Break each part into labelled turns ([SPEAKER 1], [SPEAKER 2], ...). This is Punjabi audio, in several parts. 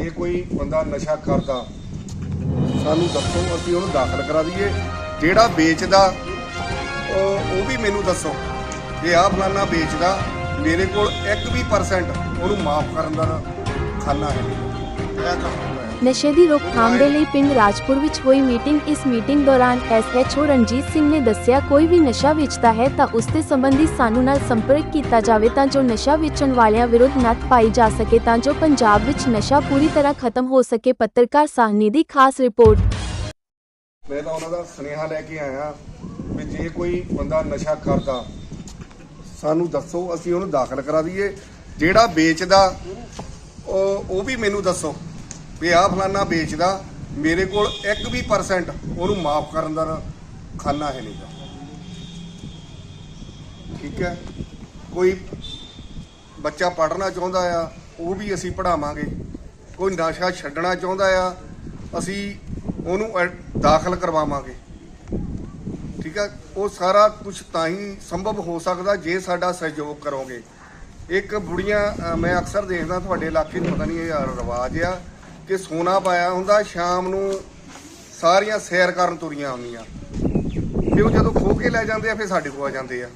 [SPEAKER 1] ਜੇ ਕੋਈ ਬੰਦਾ ਨਸ਼ਾ ਕਰਦਾ, ਸਾਨੂੰ ਦੱਸੋ, ਅਸੀਂ ਉਹਨੂੰ ਦਾਖਲ ਕਰਾ ਦਈਏ। ਜਿਹੜਾ ਵੇਚਦਾ, ਉਹ ਉਹ ਵੀ ਮੈਨੂੰ ਦੱਸੋ। ਜੇ ਆਹ ਫਲਾਨਾ ਵੇਚਦਾ, ਮੇਰੇ ਕੋਲ ਇੱਕ ਵੀ ਪਰਸੈਂਟ ਉਹਨੂੰ ਮਾਫ ਕਰਨ ਦਾ ਖਾਨਾ ਹੈ ਨਹੀਂ। ਕੰਮ ਹੈ
[SPEAKER 2] ਨਸ਼ੇ ਦੀ ਰੋਕਥਾਮ ਦੇ ਲਈ ਪਿੰਡ ਰਾਜਪੁਰ ਵਿੱਚ ਹੋਈ ਮੀਟਿੰਗ। ਇਸ ਮੀਟਿੰਗ ਦੌਰਾਨ ਐਸਐਚਓ ਰਣਜੀਤ ਸਿੰਘ ਨੇ ਦੱਸਿਆ, ਕੋਈ ਵੀ ਨਸ਼ਾ ਵੇਚਦਾ ਹੈ ਤਾਂ ਉਸ ਦੇ ਸੰਬੰਧੀ ਸਾਨੂੰ ਨਾਲ ਸੰਪਰਕ ਕੀਤਾ ਜਾਵੇ ਤਾਂ ਜੋ ਨਸ਼ਾ ਵੇਚਣ ਵਾਲਿਆਂ ਵਿਰੁੱਧ ਨੱਥ ਪਾਈ ਜਾ ਸਕੇ ਤਾਂ ਜੋ ਪੰਜਾਬ ਵਿੱਚ ਨਸ਼ਾ ਪੂਰੀ ਤਰ੍ਹਾਂ ਖਤਮ ਹੋ ਸਕੇ, ਪੱਤਰਕਾਰ ਸਾਹਨੀ ਦੀ ਖਾਸ ਰਿਪੋਰਟ।
[SPEAKER 1] ਮੈਂ ਤਾਂ ਉਹਨਾਂ ਦਾ ਸੁਨੇਹਾ ਲੈ ਕੇ ਆਇਆ ਵੀ ਜੇ ਕੋਈ ਬੰਦਾ ਨਸ਼ਾ ਕਰਦਾ, ਸਾਨੂੰ ਦੱਸੋ, ਅਸੀਂ ਉਹਨੂੰ ਦਾਖਲ ਕਰਾ ਦਈਏ। ਜਿਹੜਾ ਵੇਚਦਾ, ਉਹ ਉਹ ਵੀ ਮੈਨੂੰ ਦੱਸੋ। ਵੀ ਆਹ ਫਲਾਨਾ ਵੇਚਦਾ, ਮੇਰੇ ਕੋਲ ਇੱਕ ਵੀ ਪਰਸੈਂਟ ਉਹਨੂੰ ਮਾਫ ਕਰਨ ਦਾ ਖਾਨਾ ਹੈ ਨਹੀਂਗਾ ਠੀਕ ਹੈ? ਕੋਈ ਬੱਚਾ ਪੜ੍ਹਨਾ ਚਾਹੁੰਦਾ ਆ, ਉਹ ਵੀ ਅਸੀਂ ਪੜ੍ਹਾਵਾਂਗੇ। ਕੋਈ ਨਸ਼ਾ ਛੱਡਣਾ ਚਾਹੁੰਦਾ ਆ, ਅਸੀਂ ਉਹਨੂੰ ਦਾਖਲ ਕਰਵਾਵਾਂਗੇ। ਠੀਕ ਹੈ? ਉਹ ਸਾਰਾ ਕੁਝ ਤਾਂ ਹੀ ਸੰਭਵ ਹੋ ਸਕਦਾ ਜੇ ਸਾਡਾ ਸਹਿਯੋਗ ਕਰੋਗੇ। ਇੱਕ ਬੁੜੀਆਂ ਮੈਂ ਅਕਸਰ ਦੇਖਦਾ ਤੁਹਾਡੇ ਇਲਾਕੇ 'ਚ, ਪਤਾ ਨਹੀਂ ਇਹ ਰਿਵਾਜ ਆ। ਕਿ ਸੋਨਾ ਪਾਇਆ ਹੁੰਦਾ, ਸ਼ਾਮ ਨੂੰ ਸਾਰੀਆਂ ਸੈਰ ਕਰਨ ਤੁਰੀਆਂ ਆਉਂਦੀਆਂ। ਤੇ ਉਹ ਜਦੋਂ ਖੋ ਕੇ ਲੈ ਜਾਂਦੇ ਆ, ਫਿਰ ਸਾਡੇ ਕੋਲ ਆ ਜਾਂਦੇ ਆ।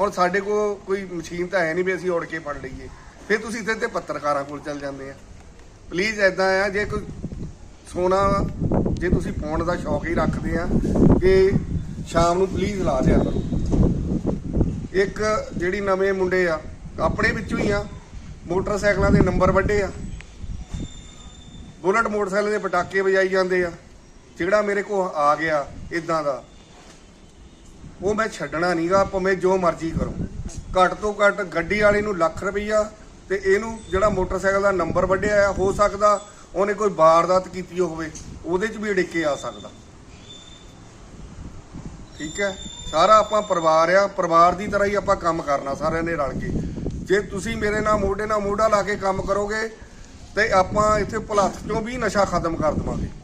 [SPEAKER 1] ਹੁਣ ਸਾਡੇ ਕੋਲ ਕੋਈ ਮਸ਼ੀਨ ਤਾਂ ਹੈ ਨਹੀਂ ਵੀ ਅਸੀਂ ਉੜ ਕੇ ਫੜ ਲਈਏ। ਫਿਰ ਤੁਸੀਂ ਇੱਥੇ ਤੇ ਪੱਤਰਕਾਰਾਂ ਕੋਲ ਚੱਲ ਜਾਂਦੇ ਆ। ਪਲੀਜ਼ ਐਦਾਂ ਆ, ਜੇ ਕੋਈ ਸੋਨਾ ਜੇ ਤੁਸੀਂ ਪਾਉਣ ਦਾ ਸ਼ੌਕ ਹੀ ਰੱਖਦੇ ਆ, ਕਿ ਸ਼ਾਮ ਨੂੰ ਪਲੀਜ਼ ਲਾ ਦਿਆ ਕਰੋ। ਇੱਕ ਜਿਹੜੀ ਨਵੇਂ ਮੁੰਡੇ ਆ, ਆਪਣੇ ਵਿੱਚੋਂ ਹੀ ਆ, ਮੋਟਰਸਾਈਕਲਾਂ ਦੇ ਨੰਬਰ ਵੱਡੇ ਆ। ਬੁਲਟ ਮੋਟਰਸਾਈਕਲ ਦੇ ਪਟਾਕੇ ਵਜਾਈ ਜਾਂਦੇ ਆ। ਜਿਹੜਾ ਮੇਰੇ ਕੋਲ ਆ ਗਿਆ ਇਦਾਂ ਦਾ। ਉਹ ਮੈਂ ਛੱਡਣਾ ਨਹੀਂਗਾ ਭਾਵੇਂ ਜੋ ਮਰਜ਼ੀ ਕਰੋ। ਘੱਟ ਤੋਂ ਘੱਟ ਗੱਡੀ ਵਾਲੇ ਨੂੰ ਲੱਖ ਰੁਪਈਆ ਤੇ ਇਹਨੂੰ ਜਿਹੜਾ ਮੋਟਰਸਾਈਕਲ ਦਾ ਨੰਬਰ ਵੱਢਿਆ ਆ, ਹੋ ਸਕਦਾ ਉਹਨੇ ਕੋਈ ਵਾਰਦਾਤ ਕੀਤੀ ਹੋਵੇ, ਉਹਦੇ 'ਚ ਵੀ ਅੜਿੱਕੇ ਆ ਸਕਦਾ। ਠੀਕ ਹੈ? ਸਾਰਾ ਆਪਾਂ ਪਰਿਵਾਰ ਆ, ਪਰਿਵਾਰ ਦੀ ਤਰ੍ਹਾਂ ਹੀ ਆਪਾਂ ਕੰਮ ਕਰਨਾ ਸਾਰਿਆਂ ਨੇ ਰਲ ਕੇ। ਜੇ ਤੁਸੀਂ ਮੇਰੇ ਨਾਲ ਮੋਢੇ ਨਾਲ ਮੋਢਾ ਲਾ ਕੇ ਕੰਮ ਕਰੋਗੇ ਤੇ ਆਪਾਂ ਇੱਥੇ ਭਲੱਥ ਚੋਂ ਵੀ ਨਸ਼ਾ ਖਤਮ ਕਰ ਦੇਵਾਂਗੇ।